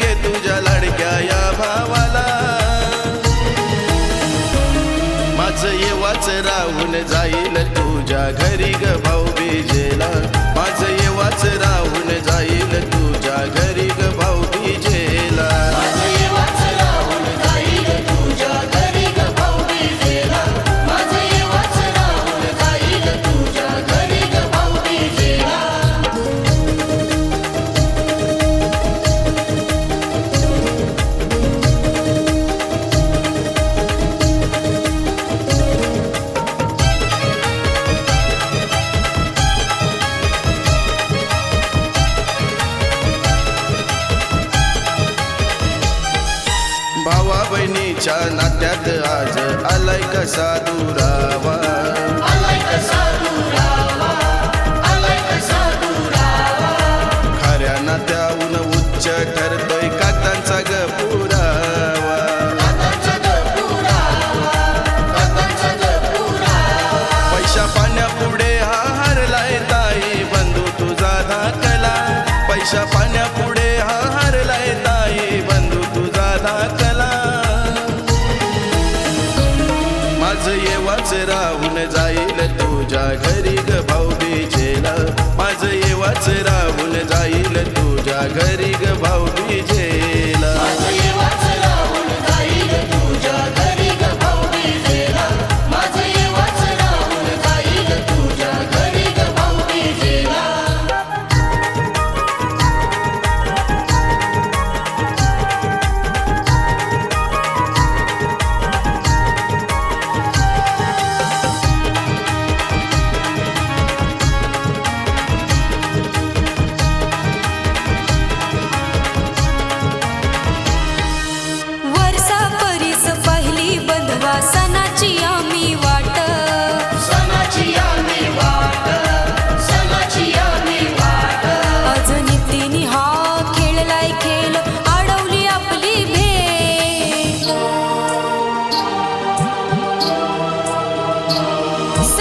घे तुझ्या लाडक्या या भावाला. माझं येवाच राहून जाईल तुझ्या घरी ग भाऊ बीजेला. माझं येवाच राहून जाईल भावा बहिणीच्या नात्यात आज आलाय कसा दुरावा? खऱ्या नात्याहून उच्च ठरतोय पैशा पाण्यापुढे हा हरलाय ताई बंधू तुझा धाकला पैशा पाण्यापुढे माझं येवाच राहून जाईल तुझ्या घरी ग भाऊ बेचेला माझं येवाच राहून जाईल तुझ्या घरी ग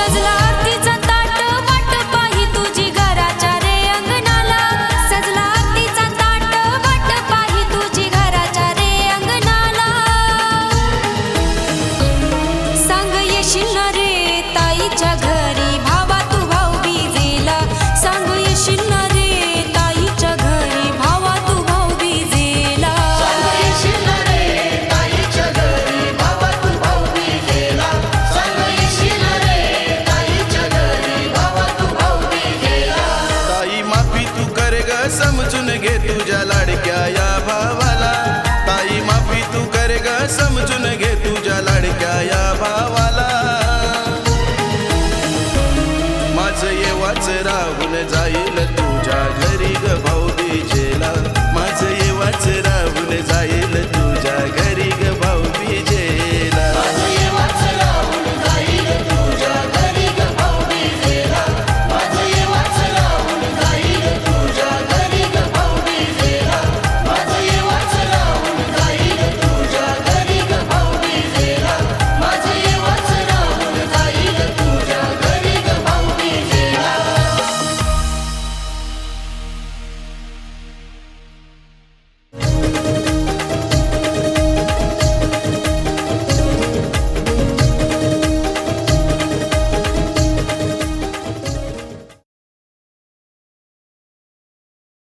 was love तू कर ग समजून घे तुझ्या लाडक्या या भावाला. ताई माफी तू कर ग समजून घे.